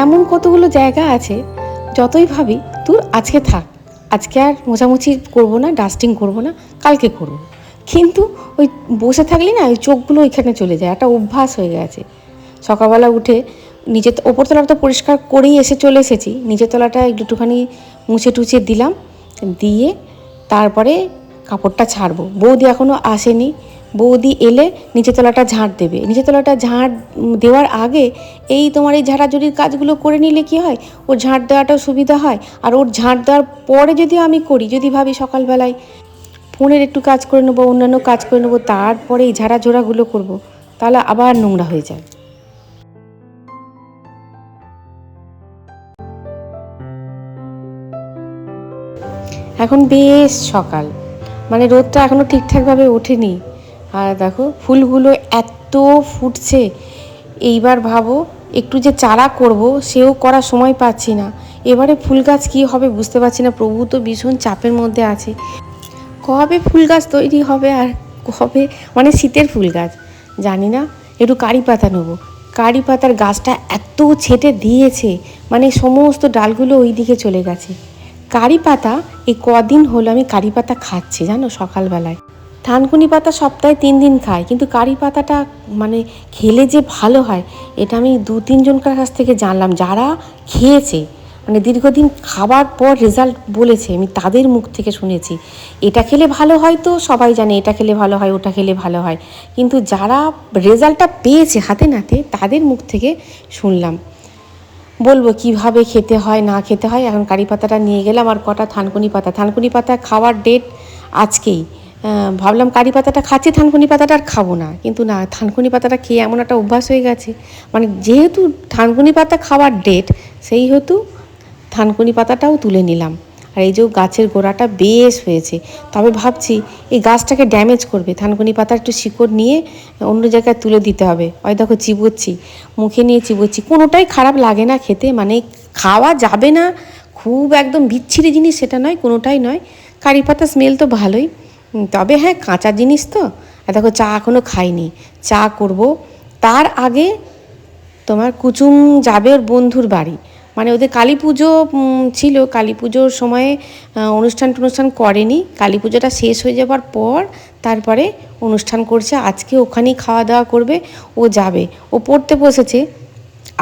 এমন কতগুলো জায়গা আছে, যতই ভাবি তুই আজকে থাক, আজকে আর মোছামুছি করব না ডাস্টিং করব না, কালকে করব। কিন্তু ওই বসে থাকলে না, ওই চোখগুলো ওইখানে চলে যায়, একটা অভ্যাস হয়ে গেছে। সকালবেলা উঠে নিচের ওপর তলাটা পরিষ্কার করেই এসে চলে এসেছি নিচের তলাটা একটুখানি মুছে টুছে দিলাম, দিয়ে তারপরে কাপড়টা ছাড়বো। বৌদি এখনও আসেনি বৌদি এলে নিচের তলাটা ঝাঁট দেবে। নিচের তলাটা ঝাঁট দেওয়ার আগে এই তোমার এই ঝাঁটাঝুড়ির কাজগুলো করে নিলে কি হয়? ওর ঝাঁট দেওয়াটাও সুবিধা হয়। আর ওর ঝাঁট দেওয়ার পরে যদি আমি করি, যদি ভাবি সকালবেলায় ফোনের একটু কাজ করে নেব, অন্যান্য কাজ করে নেব, তারপরে এই ঝাড়া ঝোড়াগুলো করব, তাহলে আবার নোংরা হয়ে যায়। এখন বেশ সকাল। মানে রোদটা এখনও ঠিকঠাকভাবে ওঠেনি। আর দেখো, ফুলগুলো এত ফুটছে। এইবার ভাবো, একটু যে চারা করব, সেও করার সময় পাচ্ছি না। এবারে ফুল গাছ কী হবে বুঝতে পারছি না, প্রভু তো ভীষণ চাপের মধ্যে আছে। কবে ফুল গাছ তৈরি হবে আর কবে মানে শীতের ফুল গাছ? জানি না, একটু কারি পাতা নেব। কারি পাতার গাছটা এত ছেটে দিয়েছে মানে সমস্ত ডালগুলো ওই দিকে চলে গেছে। কারি পাতা, এই কদিন হলো আমি কারি পাতা খাচ্ছি, জানো, সকালবেলায়। থানকুনি পাতা সপ্তাহে তিন দিন খাই কিন্তু কারি পাতাটা মানে খেলে যে ভালো হয়, এটা আমি দু তিনজনকার কাছ থেকে জানলাম। যারা খেয়েছে মানে দীর্ঘদিন খাবার পর রেজাল্ট বলেছে, আমি তাদের মুখ থেকে শুনেছি। এটা খেলে ভালো হয় তো, সবাই জানে এটা খেলে ভালো হয়, ওটা খেলে ভালো হয়। কিন্তু যারা রেজাল্টটা পেয়েছে হাতে নাতে, তাদের মুখ থেকে শুনলাম। বলব, কীভাবে খেতে হয়, না খেতে হয়, এখন কারি পাতাটা নিয়ে গেলাম, আর কটা থানকুনি পাতা? থানকুনি পাতা খাওয়ার ডেট আজকেই। ভাবলাম কারি পাতাটা খাচ্ছি, থানকুনি পাতাটা আর খাব না। কিন্তু না, থানকুনি পাতাটা খেয়ে এমন একটা অভ্যাস হয়ে গেছে। মানে যেহেতু থানকুনি পাতা খাওয়ার ডেট সেই হেতু থানকুনি পাতাটাও তুলে নিলাম। আর এই যে গাছের গোড়াটা বেশ হয়েছে। তবে ভাবছি এই গাছটাকে ড্যামেজ করবে। থানকুনি পাতা একটু শিকড় নিয়ে অন্য জায়গায় তুলে দিতে হবে। ওই দেখো চিবোচ্ছি, মুখে নিয়ে চিবোচ্ছি। কোনোটাই খারাপ লাগে না খেতে। মানে খাওয়া যাবে না। খুব একদম বিচ্ছিরি জিনিস সেটা নয়, কোনোটাই নয়। কারি পাতা স্মেল তো ভালোই। তবে হ্যাঁ কাঁচা জিনিস তো। আর দেখো, চা এখনও খাইনি। চা করব। তার আগে তোমার কুচুম যাবে ওর বন্ধুর বাড়ি। মানে ওদের কালী পুজো ছিল। কালী পুজোর সময়ে অনুষ্ঠান টনুষ্ঠান করেনি। কালী পুজোটা শেষ হয়ে যাবার পর তারপরে অনুষ্ঠান করছে। আজকে ওখানেই খাওয়া দাওয়া করবে। ও যাবে। ও পড়তে বসেছে।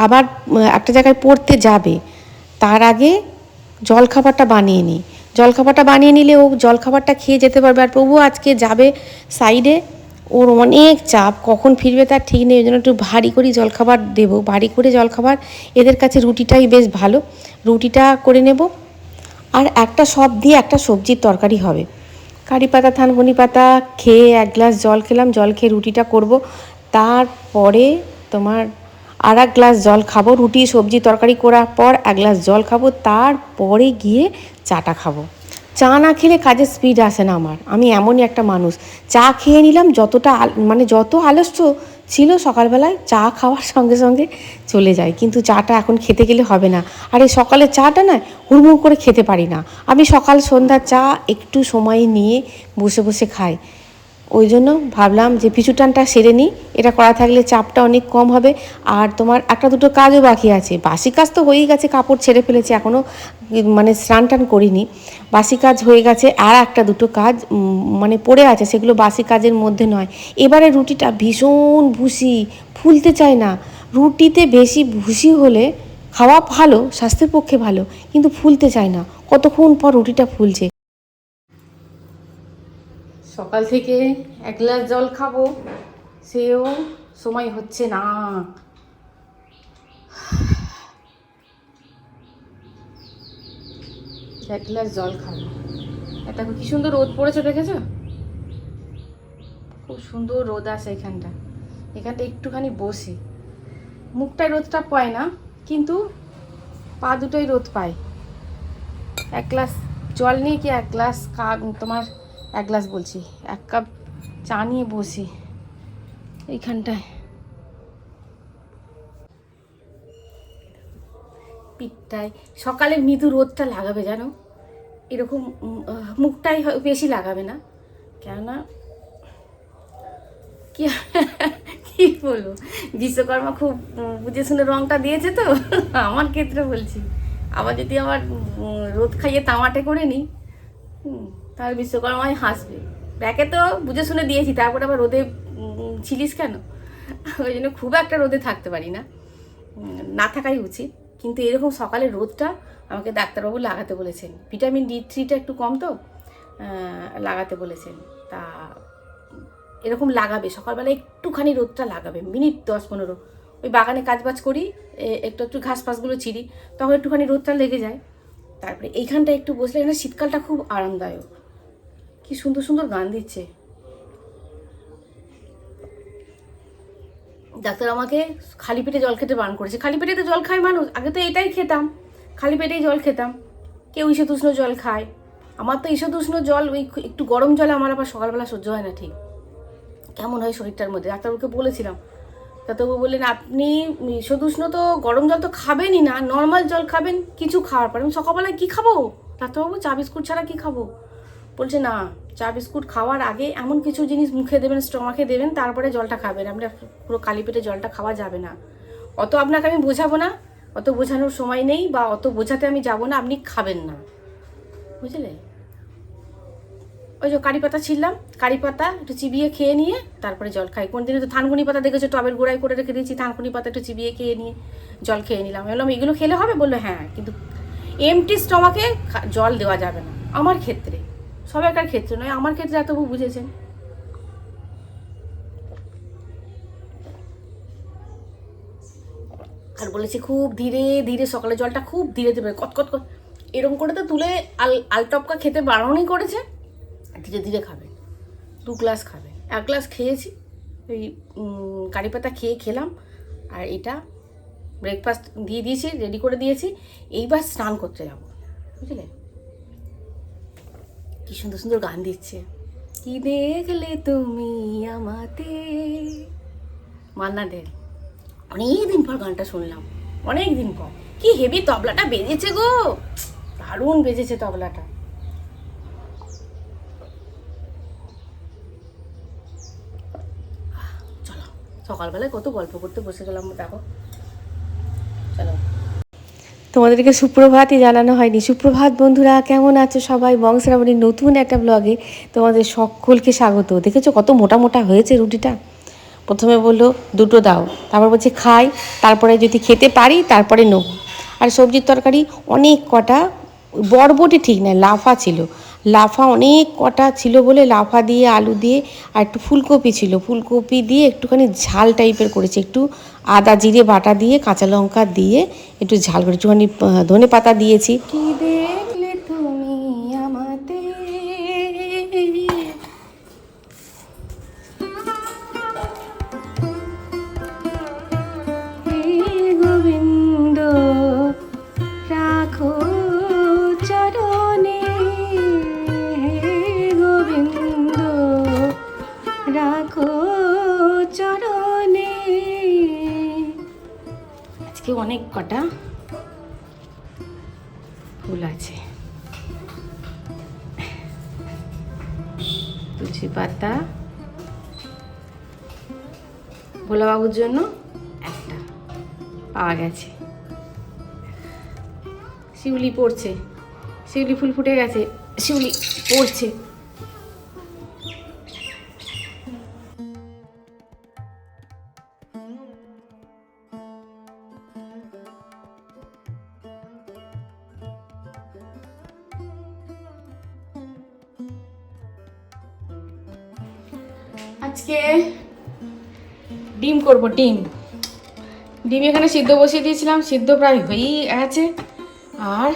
আবার একটা জায়গায় পড়তে যাবে। তার আগে জলখাবারটা বানিয়ে নিই। জলখাবারটা বানিয়ে নিলে ও জলখাবারটা খেয়ে যেতে পারবে। আর প্রভু আজকে যাবে সাইডে, ওর অনেক চাপ, কখন ফিরবে তার ঠিক নেই, ওই জন্য একটু ভারী করে জলখাবার দেবো। ভারী করে জলখাবার, এদের কাছে রুটিটাই বেশ ভালো। রুটিটা করে নেব। আর একটা সব দিয়ে একটা সবজির তরকারি হবে। কারি পাতা, থানকুনি পাতা খেয়ে এক গ্লাস জল খেলাম, জল খেয়ে রুটিটা করব। তারপরে তোমার আর এক গ্লাস জল খাব। রুটি, সবজি, তরকারি করার পর এক গ্লাস জল খাব। তারপরে গিয়ে চাটা খাব। চা না খেলে কাজের স্পিড আসে না আমার। আমি এমনই একটা মানুষ। চা খেয়ে নিলাম, যতটা মানে যত আলস্য ছিল সকালবেলায়, চা খাওয়ার সঙ্গে সঙ্গে চলে যায়। কিন্তু চাটা এখন খেতে গেলে হবে না। আর এই সকালে চাটা না হুড়মুড় করে খেতে পারি না। আমি সকাল সন্ধ্যা চা একটু সময় নিয়ে বসে বসে খাই। ওই জন্য ভাবলাম যে পিছু টানটা সেরে নিই। এটা করা থাকলে চাপটা অনেক কম হবে। আর তোমার একটা দুটো কাজও বাকি আছে। বাসি কাজ তো হয়েই গেছে, কাপড় ছেড়ে ফেলেছি এখনও মানে স্নান টান করিনি। বাসি কাজ হয়ে গেছে, আর একটা দুটো কাজ মানে পড়ে আছে, সেগুলো বাসি কাজের মধ্যে নয়। এবারে রুটিটা ভীষণ ভুসি, ফুলতে চায় না। রুটিতে বেশি ভুসি হলে খাওয়া ভালো, স্বাস্থ্যের পক্ষে ভালো, কিন্তু ফুলতে চায় না। কতক্ষণ পর রুটিটা ফুলছে? সকাল থেকে এক গ্লাস জল খাব, সেও সময় হচ্ছে না। এক গ্লাস জল খাব। দেখো কি সুন্দর রোদ পড়েছে, দেখেছ? খুব সুন্দর রোদ আসে এখানটা। এখানটা একটুখানি বসে। মুখটায় রোদটা পায় না, কিন্তু পা দুটোই রোদ পায়। এক গ্লাস জল নিয়ে কি এক গ্লাস কা তোমার এক গ্লাস বলছি এক কাপ চা নিয়ে বসি এইখানটায়। পিঠটায় সকালে মৃদু রোদটা লাগাবে জানো? এরকম মুখটাই বেশি লাগাবে না। কেননা কি কি বলব? বিশ্বকর্মা খুব বুঝে শুনে রংটা দিয়েছে তো আমার ক্ষেত্রে বলছি। আবার যদি আমার রোদ খাইয়ে তামাটে করে নিই হুম, তাহলে বিশ্বকর্মাই হাসবে। ব্যাকে তো বুঝে শুনে দিয়েছি, তারপরে আবার রোদে ছিলিস কেন? ওই জন্য খুব একটা রোদে থাকতে পারি না। না থাকাই উচিত। কিন্তু এরকম সকালে রোদটা আমাকে ডাক্তারবাবু লাগাতে বলেছেন। ভিটামিন ডি থ্রিটা একটু কম তো লাগাতে বলেছেন। তা এরকম লাগাবে, সকালবেলা একটুখানি রোদটা লাগাবে, মিনিট দশ পনেরো। ওই বাগানে কাজবাজ করি, এ- একটু একটু ঘাস ফাসগুলো ছিঁড়ি, তখন একটুখানি রোদটা লেগে যায়। তারপরে এইখানটা একটু বসলে এখানে শীতকালটা খুব আরামদায়ক। কি সুন্দর সুন্দর গান দিচ্ছে। ডাক্তার আমাকে খালি পেটে জল খেতে বারণ করেছে। খালি পেটে তো জল খায় মানুষ, আগে তো এটাই খেতাম। খালি পেটেই জল খেতাম। কেউ ঈশতুষ্ণ জল খায়। আমার তো ঈশতুষ্ণ জল, ওই একটু গরম জলে আমার আবার সকালবেলা সহ্য হয় না ঠিক। কেমন হয় শরীরটার মধ্যে? ডাক্তারবাবুকে বলেছিলাম। ডাক্তারবাবু বললেন, আপনি ঈশতুষ্ণ তো গরম জল তো খাবেনই না, নর্মাল জল খাবেন, কিছু খাওয়ার পরে। আমি সকালবেলায় কী খাব? ডাক্তারবাবু, চা, বিস্কুট ছাড়া কী খাব? বলছে, না, চা বিস্কুট খাওয়ার আগে এমন কিছু জিনিস মুখে দেবেন, স্টমাকে দেবেন, তারপরে জলটা খাবেন। আমরা পুরো কালি পেটে জলটা খাওয়া যাবে না। অত আপনাকে আমি বোঝাবো না, অত বোঝানোর সময় নেই বা অত বোঝাতে আমি যাব না, আপনি খাবেন না। বুঝলে? ওই যে কারি পাতা ছিললাম কারি পাতা একটু চিবিয়ে খেয়ে নিয়ে তারপরে জল খাই। কোন দিনে তো থানকুনি পাতা দেখেছ? টবের গোড়ায় করে রেখে দিয়েছি, থানকুনি পাতা একটু চিবিয়ে খেয়ে নিয়ে জল খেয়ে নিলাম। বললাম, এগুলো খেলে হবে? বলল হ্যাঁ কিন্তু এমটি স্টমাকে জল দেওয়া যাবে না, আমার ক্ষেত্রে। সবাইকার ক্ষেত্রে নয়, আমার ক্ষেত্রে এতবু বুঝেছেন। আর বলেছে খুব ধীরে ধীরে সকালে জলটা খুব ধীরে ধীরে কট এরকম করে তো তুলে আল আলটপকা খেতে বারণই করেছে। ধীরে ধীরে খাবে। দু গ্লাস খাবে। এক গ্লাস খেয়েছি। ওই কারি পাতা খেয়ে খেলাম। আর এটা ব্রেকফাস্ট দিয়ে দিয়েছি রেডি করে দিয়েছি। এইবার স্নান করতে যাব। বুঝলে? কি সুন্দর সুন্দর গান দিচ্ছে। কি দেখলে তুমি আমাতে? মান্না দের অনেক দিন পর গানটা শুনলাম অনেক দিন পর। কি হেভি তবলাটা বেজেছে গো! দারুণ বেজেছে তবলাটা। চলো, সকালবেলায় কত গল্প করতে বসে গেলাম, দেখো। চলো। তোমাদেরকে সুপ্রভাতই জানানো হয়নি। সুপ্রভাত বন্ধুরা, কেমন আছো সবাই? বংশরাবণীর নতুন একটা ব্লগে তোমাদের সকলকে স্বাগত। দেখেছ কত মোটা মোটা হয়েছে রুটিটা? প্রথমে বলল, দুটো দাও। তারপর বলছে, খাই। তারপরে যদি খেতে পারি, তারপরে নেব। আর সবজির তরকারি অনেক কটা, বরবটি ঠিক নয়, লাফা ছিল। লাফা অনেক কটা ছিল বলে লাফা দিয়ে, আলু দিয়ে আর একটু ফুলকপি ছিল। ফুলকপি দিয়ে একটুখানি ঝাল টাইপের করেছে। একটু আদা জিরে বাটা দিয়ে, কাঁচা লঙ্কা দিয়ে একটু ঝাল করে একটুখানি ধনে পাতা দিয়েছি। কি দেখলে আজকে অনেক কটা ফুল আছে। তুলসী পাতা, ভোলাবাবুর জন্য একটা পাওয়া গেছে। শিউলি পড়ছে, শিউলি ফুল ফুটে গেছে, শিউলি পড়ছে। আজকে ডিম করব, ডিম। ডিম এখানে সিদ্ধ বসিয়ে দিয়েছিলাম, সিদ্ধ প্রায় হয়েই আছে আর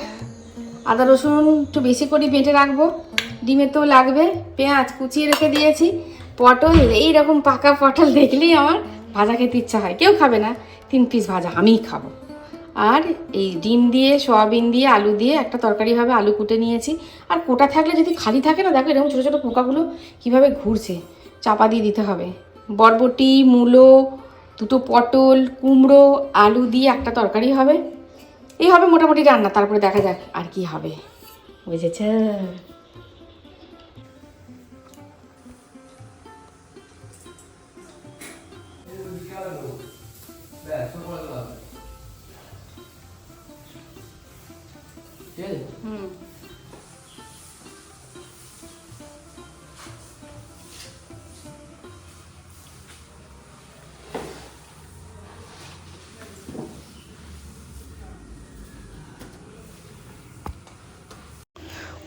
আদা রসুন একটু বেশি করে বেটে রাখব। ডিমে তো লাগবে, পেঁয়াজ কুচিয়ে রেখে দিয়েছি। পটল, এই রকম পাকা পটল দেখলেই আমার ভাজা খেতে ইচ্ছা হয়। কেউ খাবে না, তিন পিস ভাজা, আমিই খাব। আর এই ডিম দিয়ে, সয়াবিন দিয়ে, আলু দিয়ে একটা তরকারি হবে আলু কুটে নিয়েছি। আর কোটা থাকলে যদি খালি থাকে না, দেখো এরকম ছোটো ছোটো পোকাগুলো কীভাবে ঘুরছে। চাপা দিয়ে দিতে হবে। বরবটি, মূলো, দুটো পটল, কুমড়ো, আলু দিয়ে একটা তরকারি হবে। এই হবে মোটামুটি রান্না, তারপরে দেখা যাক আর কি হবে। বুঝেছে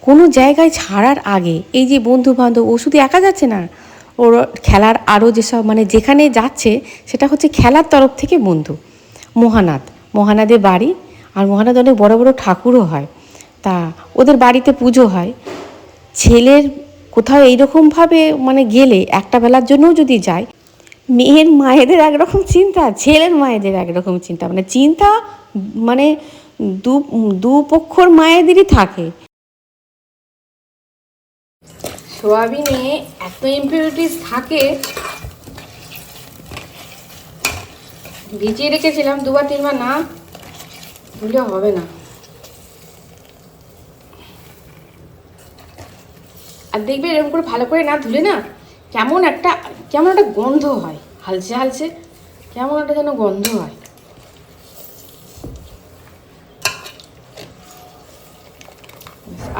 কোনো জায়গায় ছাড়ার আগে এই যে বন্ধু বান্ধব ও শুধু একা যাচ্ছে না, ওর খেলার আরও যেসব মানে যেখানে যাচ্ছে, সেটা হচ্ছে খেলার তরফ থেকে বন্ধু। মহানাদ মহানাদের বাড়ি, আর মহানাদ অনেক বড় বড় ঠাকুরও হয়। তা ওদের বাড়িতে পুজো হয়। ছেলের কোথাও এইরকমভাবে মানে গেলে একটা বেলার জন্যও যদি যায়, মেয়ের মায়েদের একরকম চিন্তা, ছেলের মায়েদের একরকম চিন্তা। মানে চিন্তা মানে দু দুপক্ষর মায়েদেরই থাকে। সোয়াবিনে এত ইম্পিউরিটিস থাকে, ভিজিয়ে রেখেছিলাম দুবার, তিনবার, না ধুলে হবে না। আর দেখবে এরকম করে ভালো করে না ধুলে না, কেমন একটা কেমন একটা গন্ধ হয় হালচে হালচে কেমন একটা যেন গন্ধ হয়।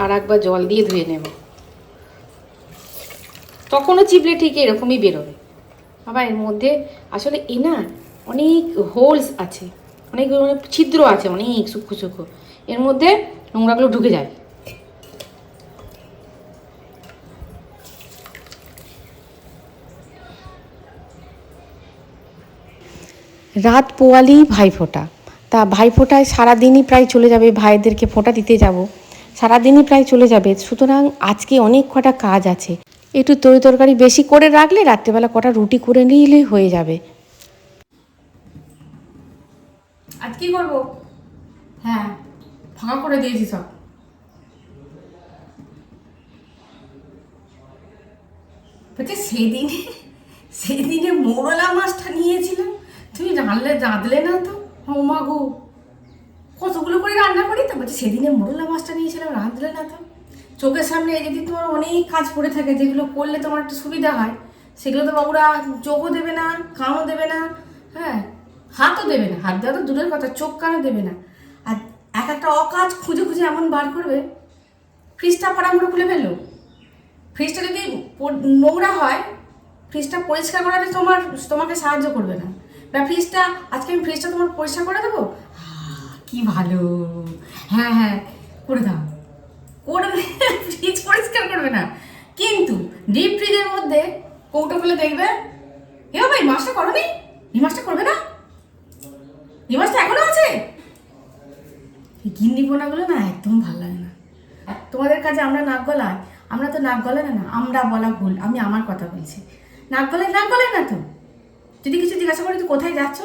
আর একবার জল দিয়ে ধুয়ে নেব। তখনও চিপলে ঠিক এরকমই বেরোবে। বাবা, এর মধ্যে আসলে এ না অনেক হোলস আছে, অনেক ছিদ্র আছে, অনেক সূক্ষ্ম সূক্ষ্ম। এর মধ্যে নোংরাগুলো ঢুকে যায়। রাত পোয়ালি ভাইফোঁটা তা ভাইফোঁটায় সারাদিনই প্রায় চলে যাবে, ভাইদেরকে ফোঁটা দিতে যাব। সারাদিনই প্রায় চলে যাবে, সুতরাং আজকে অনেক কটা কাজ আছে। একটু তরি তরকারি বেশি করে রাখলে রাত্রেবেলা কটা রুটি করে নিলেই হয়ে যাবে। আজ কি করব? হ্যাঁ ফাঁকা করে দিয়েছি সব। বলছে, সেদিনে সেদিনে মোরলা মাছটা নিয়েছিলাম। তুমি রাঁধলে রাঁধলে না তো? ও মা গো। কতগুলো করে রান্না করি তো? বলছে, সেদিনে মোরলা মাছটা নিয়েছিলাম, রাঁধলে না তো? চোখের সামনে যদি তোমার অনেক কাজ পড়ে থাকে, যেগুলো করলে তোমার একটু সুবিধা হয়, সেগুলো তো বাবুরা চোখও দেবে না, কানও দেবে না হ্যাঁ হাতও দেবে না, হাত দেওয়া তো দূরের কথা, চোখ কানও দেবে না। আর এক একটা অকাজ খুঁজে খুঁজে এমন বার করবে, ফ্রিজটা পড়া করে খুলে ফেলল। ফ্রিজটা যদি নোংরা হয়, ফ্রিজটা পরিষ্কার করাতে তোমার, তোমাকে সাহায্য করবে না। বা ফ্রিজটা, আজকে আমি ফ্রিজটা তোমার পরিষ্কার করে দেবো? কি ভালো। হ্যাঁ হ্যাঁ করে দাও। করবে ফ্রিজ পরিষ্কার করবে না। কিন্তু ডিপ ফ্রিজের মধ্যে কৌটো খুলে দেখবে, এ ভাই মাছটা করো নি এই মাছটা করবে না? এই মাছটা এখনও আছে? এই গিন্নি পোনাগুলো না একদম ভালো লাগে না। তোমাদের কাছে আমরা নাক গলায়, আমরা তো নাক গলায় না আমরা বলা ভুল, আমি আমার কথা বলছি। নাক গলায় নাক গলায় না তো? যদি কিছু জিজ্ঞাসা করি তুই কোথায় যাচ্ছ?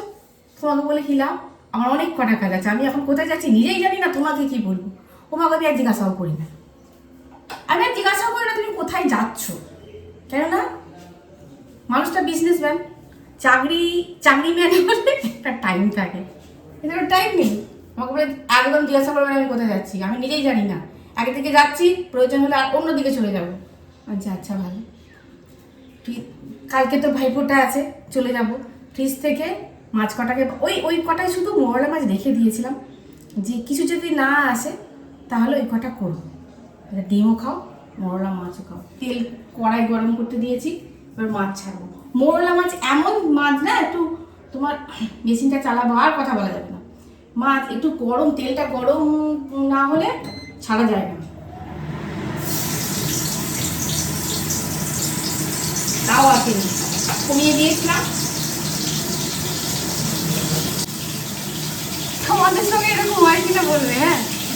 তোমাকে বলে হিলাও আমার অনেক কটা কাজ আছে, আমি এখন কোথায় যাচ্ছি নিজেই জানি না, তোমাকে কি বলব? আমি আর জিজ্ঞাসাও করি না। আমি আর জিজ্ঞাসাও করি না, তুমি কোথায় যাচ্ছ? কেন না? মানুষটা বিজনেসম্যান চাকরি চাকরি ম্যানে একটা টাইম থাকে। কিন্তু টাইম নেই। আমাকে বলে, একদম জিজ্ঞাসা করবে আমি কোথায় যাচ্ছি। আমি নিজেই জানি না। একদিকে যাচ্ছি, প্রয়োজন হলে আর অন্য দিকে চলে যাব। আচ্ছা আচ্ছা ভালো। ফ্রি- কালকে তো ভাইফোঁটা আছে, চলে যাব। ফ্রিজ থেকে মাছ কটাকে, ওই ওই কটায় শুধু মরলা মাছ রেখে দিয়েছিলাম। যে কিছু যদি না আসে তাহলে ওই কটা করো। একটা ডিমও খাও, মরলা মাছও খাও। তেল কড়াই গরম করতে দিয়েছি, এবার মাছ ছাড়বো। মরলা মাছ এমন মাছ না, একটু তোমার মেশিনটা চালাবো, আর কথা বলা যাবে না। মাছ একটু গরম, তেলটা গরম না হলে ছাড়া যায় না। তাও আসেনি কমিয়ে দিয়েছিলাম। তোমাদের সঙ্গে এরকম হয় কিনা বলবে হ্যাঁ?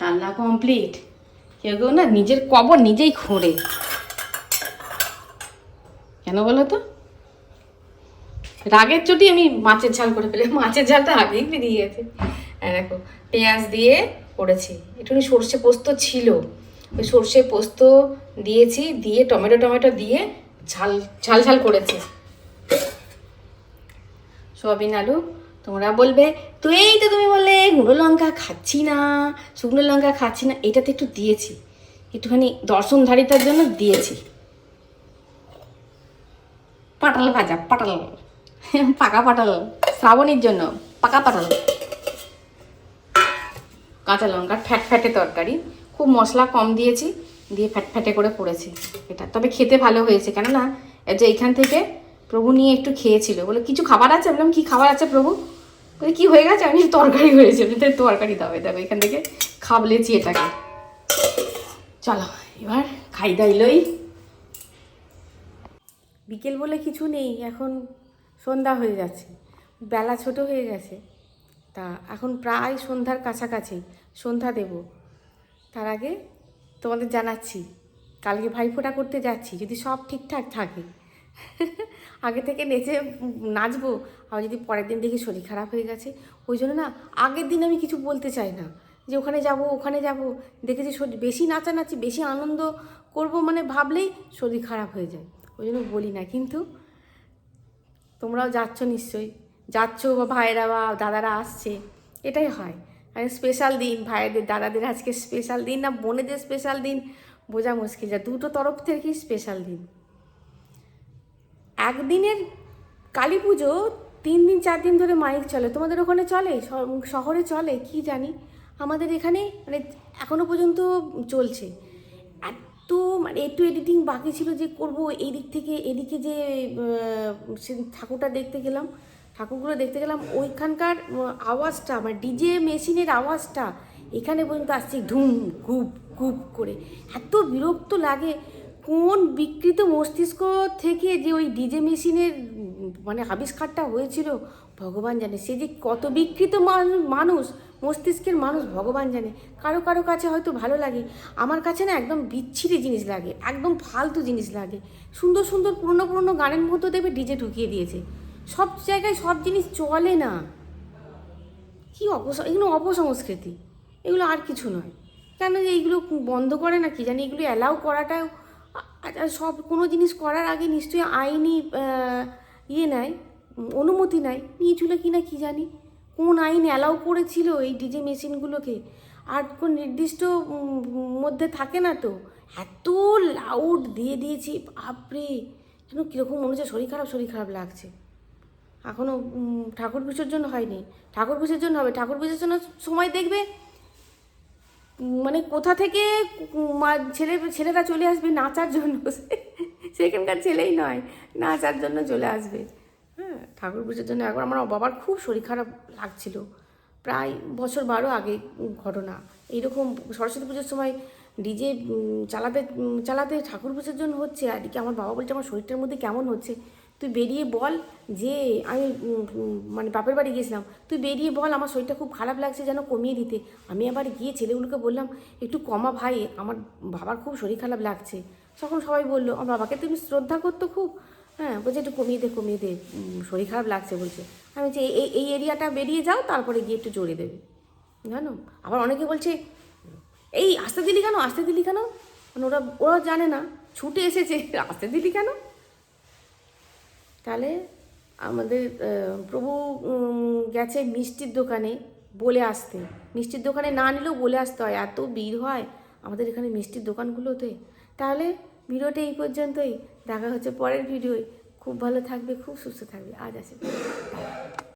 রান্না কমপ্লিট কেউ কেউ না নিজের কবর নিজেই খোঁড়ে। কেন বলো তো? রাগের চটি আমি মাছের ঝাল করে ফেলে মাছের ঝালটা আগেই বেরিয়ে গেছে। দেখো, পেঁয়াজ দিয়ে করেছি। একটুখানি সর্ষে পোস্ত ছিল। সর্ষে পোস্ত দিয়েছি, দিয়ে টমেটো টমেটো দিয়ে ঝাল ঝাল ঝাল করেছি। সোয়াবিন আলু, তোমরা বলবে, তো এই তো তুমি বললে গুঁড়ো লঙ্কা খাচ্ছি না, শুকনো লঙ্কা খাচ্ছি না। এটাতে একটু দিয়েছি। একটুখানি দর্শনধারিতার জন্য দিয়েছি। পাটাল ভাজা, পাটাল। পাকা পাটাল, শ্রাবণীর জন্য, পাকা পাটাল। কাঁচা লঙ্কার ফ্যাট, ফ্যাটে তরকারি। খুব মশলা কম দিয়েছি, দিয়ে ফ্যাট ফ্যাটে করে করেছি এটা। তবে খেতে ভালো হয়েছে, কেননা যে এখান থেকে প্রভু নিয়ে একটু খেয়েছিল। বলে, কিছু খাবার আছে? বললাম, কি খাবার আছে প্রভু? বলে, কি হয়ে গেছে? আমি তরকারি হয়েছে। তরকারি এই দেখো, এখান থেকে খাবলেছি এটাকে। চলো, এবার খাই দাইলই বিকেল বলে কিছু নেই, এখন সন্ধ্যা হয়ে যাচ্ছে। বেলা ছোট হয়ে গেছে। তা এখন প্রায় সন্ধ্যার কাছাকাছি। সন্ধ্যা দেব। তার আগে তোমাদের জানাচ্ছি, কালকে ভাইফোঁটা করতে যাচ্ছি, যদি সব ঠিকঠাক থাকে। আগে থেকে নেচে নাচবো আর যদি পরের দিন দেখি শরীর খারাপ হয়ে গেছে, ওই জন্য না আগের দিন আমি কিছু বলতে চাই না। যে ওখানে যাব ওখানে যাব দেখেছি শরীর, বেশি নাচানাচি, বেশি আনন্দ করব মানে ভাবলেই শরীর খারাপ হয়ে যায়। ওই জন্য বলি না, কিন্তু তোমরাও যাচ্ছ নিশ্চয়ই। যাচ্ছ বা ভাইয়েরা বা দাদারা আসছে, এটাই হয়। আর স্পেশাল দিন ভাইয়েদের দাদাদের আজকে স্পেশাল দিন না বোনেদের স্পেশাল দিন? বোঝা মুশকিল, যা দুটো তরফ থেকেই স্পেশাল দিন। একদিনের কালী পুজো, তিন দিন, চার দিন ধরে মাইক চলে। তোমাদের ওখানে চলে? শহরে চলে? কি জানি? আমাদের এখানে মানে এখনও পর্যন্ত চলছে। এত মানে একটু এডিটিং বাকি ছিল যে করব এই দিক থেকে এদিকে যে ঠাকুরটা দেখতে গেলাম। ঠাকুরগুলো দেখতে গেলাম, ওইখানকার আওয়াজটা মানে ডিজে মেশিনের আওয়াজটা, এখানে পর্যন্ত আসছে ধুম গুপ গুপ করে। এত বিরক্ত লাগে কোন বিকৃত মস্তিষ্ক থেকে যে ওই ডিজে মেশিনের মানে আবিষ্কারটা হয়েছিল, ভগবান জানে। সে যে কত বিকৃত মানুষ, মস্তিষ্কের মানুষ, ভগবান জানে। কারও কারও কাছে হয়তো ভালো লাগে, আমার কাছে না একদম বিচ্ছিরি জিনিস লাগে, একদম ফালতু জিনিস লাগে। সুন্দর সুন্দর পুরনো পুরনো গানের মতো দেবে ডিজে ঢুকিয়ে দিয়েছে। সব জায়গায় সব জিনিস চলে না। কি অপস, এগুলো অপসংস্কৃতি। এগুলো আর কিছু নয়। কেন যে এইগুলো বন্ধ করে না কি জানি? এগুলো অ্যালাউ করাটাও সব কোনো জিনিস করার আগে নিশ্চয়ই আইনি ইয়ে নেয় অনুমতি নেয় নিয়েছিল কি না কি জানি? কোন আইন অ্যালাউ করেছিল এই ডিজে মেশিনগুলোকে? আর কোন নির্দিষ্ট মধ্যে থাকে না তো? এত লাউড দিয়ে দিয়েছি, বাপরে! যেন কীরকম মনে হচ্ছে, শরীর খারাপ শরীর খারাপ লাগছে। এখনও ঠাকুর জন্য হয়নি। ঠাকুর পুজোর জন্য হবে। ঠাকুর পুজোর জন্য সময় দেখবে মানে কোথা থেকে ছেলে, ছেলেরা চলে আসবে নাচার জন্য? সেখানকার ছেলেই নয়, নাচার জন্য চলে আসবে। হ্যাঁ ঠাকুর পুজোর জন্য একবার আমার বাবার খুব শরীর খারাপ লাগছিল। প্রায় বছর বারো আগে ঘটনা। এইরকম সরস্বতী পুজোর সময় ডিজে চালাতে চালাতে ঠাকুর পুজোর জন্য হচ্ছে, আর কি আমার বাবা বলছে, আমার শরীরটার মধ্যে কেমন হচ্ছে? তুই বেরিয়ে বল যে আমি মানে বাপের বাড়ি গিয়েছিলাম। তুই বেরিয়ে বল, আমার শরীরটা খুব খারাপ লাগছে যেন কমিয়ে দিতে। আমি আবার গিয়ে ছেলেগুলোকে বললাম, একটু কমা ভাই, আমার বাবার খুব শরীর খারাপ লাগছে। তখন সবাই বলল, আমার বাবাকে তুমি শ্রদ্ধা করতো খুব। হ্যাঁ বলছে, একটু কমিয়ে দে কমিয়ে দে শরীর খারাপ লাগছে, বলছে। আমি বলছি এই এই এরিয়াটা বেরিয়ে যাও, তারপরে গিয়ে একটু জোরে দেবে। জানো? আবার অনেকে বলছে, এই আসতে দিলি কেন? আসতে দিলি কেন? মানে ওরা ওরা জানে না, ছুটে এসেছে, আসতে দিলি কেন? তাহলে আমাদের প্রভু গেছে মিষ্টির দোকানে বলে আসতে। মিষ্টির দোকানে না নিলেও বলে আসতে হয়, এত ভিড় হয় আমাদের এখানে মিষ্টির দোকানগুলোতে। তাহলে ভিডিওটা এই পর্যন্তই, দেখা হচ্ছে পরের ভিডিওয়। খুব ভালো থাকবে, খুব সুস্থ থাকবে। আজ আছে